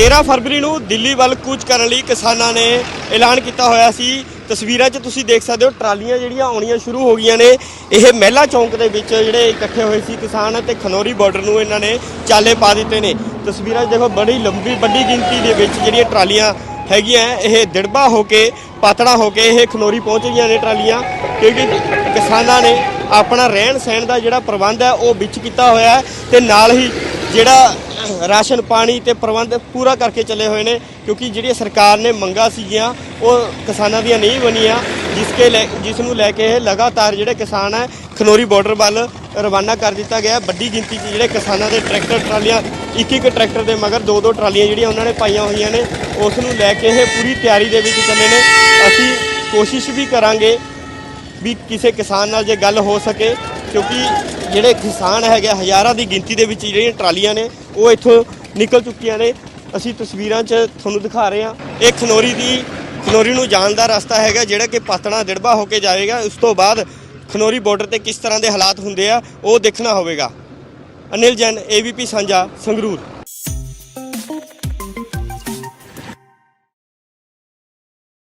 13 ਫਰਵਰੀ ਨੂੰ ਦਿੱਲੀ ਵੱਲ ਕੂਚ ਕਰਨ ਲਈ ਕਿਸਾਨਾਂ ਨੇ ਐਲਾਨ ਕੀਤਾ ਹੋਇਆ ਸੀ। ਤਸਵੀਰਾਂ 'ਚ ਤੁਸੀਂ ਦੇਖ ਸਕਦੇ ਹੋ ਟਰਾਲੀਆਂ ਜਿਹੜੀਆਂ ਆਉਣੀਆਂ ਸ਼ੁਰੂ ਹੋ ਗਈਆਂ ਨੇ। ਇਹ ਮਹਿਲਾ ਚੌਂਕ ਦੇ ਵਿੱਚ ਜਿਹੜੇ ਇਕੱਠੇ ਹੋਏ ਸੀ ਕਿਸਾਨ ਤੇ ਖਨੌਰੀ ਬਾਰਡਰ ਨੂੰ ਇਹਨਾਂ ਨੇ ਚਾਲੇ ਪਾ ਦਿੱਤੇ ਨੇ। ਤਸਵੀਰਾਂ 'ਚ ਦੇਖੋ ਬੜੀ ਲੰਬੀ, ਵੱਡੀ ਗਿਣਤੀ ਦੇ ਵਿੱਚ ਜਿਹੜੀਆਂ ਟਰਾਲੀਆਂ ਹੈਗੀਆਂ। ਇਹ ਦਿੜਬਾ ਹੋ ਕੇ, ਪਾਤੜਾ ਹੋ ਕੇ ਇਹ ਖਨੌਰੀ ਪਹੁੰਚ ਗਈਆਂ ਨੇ ਟਰਾਲੀਆਂ, ਕਿਉਂਕਿ ਕਿਸਾਨਾਂ ਨੇ ਆਪਣਾ ਰਹਿਣ ਸਹਿਣ ਦਾ ਜਿਹੜਾ ਪ੍ਰਬੰਧ ਹੈ ਉਹ ਵਿੱਚ ਕੀਤਾ ਹੋਇਆ ਹੈ। ਤੇ ਨਾਲ ਹੀ ਜਿਹੜਾ ਰਾਸ਼ਨ, ਪਾਣੀ ਤੇ ਪ੍ਰਬੰਧ ਪੂਰਾ ਕਰਕੇ ਚੱਲੇ ਹੋਏ ਨੇ, ਕਿਉਂਕਿ ਜਿਹੜੀਆਂ ਸਰਕਾਰ ਨੇ ਮੰਗਾ ਸੀਗੀਆਂ, ਉਹ ਕਿਸਾਨਾਂ ਦੀਆਂ ਨਹੀਂ ਬਣੀਆਂ, ਜਿਸ ਕੇ ਲੈ- ਜਿਸ ਨੂੰ ਲੈ ਕੇ ਇਹ ਲਗਾਤਾਰ ਜਿਹੜੇ ਕਿਸਾਨ ਹੈ, ਖਨੋਰੀ ਬਾਰਡਰ ਵੱਲ ਰਵਾਨਾ ਕਰ ਦਿੱਤਾ ਗਿਆ ਵੱਡੀ ਗਿਣਤੀ 'ਚ ਜਿਹੜੇ ਕਿਸਾਨਾਂ ਦੇ ਟਰੈਕਟਰ, ਟਰਾਲੀਆਂ, ਇੱਕ ਇੱਕ ਟਰੈਕਟਰ ਦੇ ਮਗਰ ਦੋ ਦੋ ਟਰਾਲੀਆਂ ਜਿਹੜੀਆਂ ਉਹਨਾਂ ਨੇ ਪਾਈਆਂ ਹੋਈਆਂ ਨੇ, ਉਸ ਨੂੰ ਲੈ ਕੇ ਇਹ ਪੂਰੀ ਤਿਆਰੀ ਦੇ ਵਿੱਚ ਚੱਲੇ ਨੇ। ਅਸੀਂ ਕੋਸ਼ਿਸ਼ ਵੀ ਕਰਾਂਗੇ ਵੀ ਕਿਸੇ ਕਿਸਾਨ ਨਾਲ ਜੇ ਗੱਲ ਹੋ ਸਕੇ ਕਿਉਂਕਿ ਜਿਹੜੇ ਕਿਸਾਨ ਹੈਗੇ ਹਜ਼ਾਰਾਂ ਦੀ ਗਿਣਤੀ ਦੇ ਵਿੱਚ ਜਿਹੜੀਆਂ ਟਰਾਲੀਆਂ ਨੇ, ਉਹ ਇੱਥੋਂ ਨਿਕਲ ਚੁੱਕੀਆਂ ਨੇ। ਅਸੀਂ ਤਸਵੀਰਾਂ 'ਚ ਤੁਹਾਨੂੰ ਦਿਖਾ ਰਹੇ ਹਾਂ। ਇਹ ਖਨੌਰੀ ਦੀ, ਖਨੌਰੀ ਨੂੰ ਜਾਣ ਦਾ ਰਸਤਾ ਹੈਗਾ, ਜਿਹੜਾ ਕਿ ਪਾਤਣਾ ਦਿੜਬਾ ਹੋ ਕੇ ਜਾਵੇਗਾ। ਉਸ ਤੋਂ ਬਾਅਦ ਖਨੌਰੀ ਬਾਰਡਰ ਤੇ ਕਿਸ ਤਰ੍ਹਾਂ ਦੇ ਹਾਲਾਤ ਹੁੰਦੇ ਆ, ਉਹ ਦੇਖਣਾ ਹੋਵੇਗਾ। ਅਨਿਲ ਜੈਨ ਏਬੀਪੀ ਸਾਂਝਾ, ਸੰਗਰੂਰ।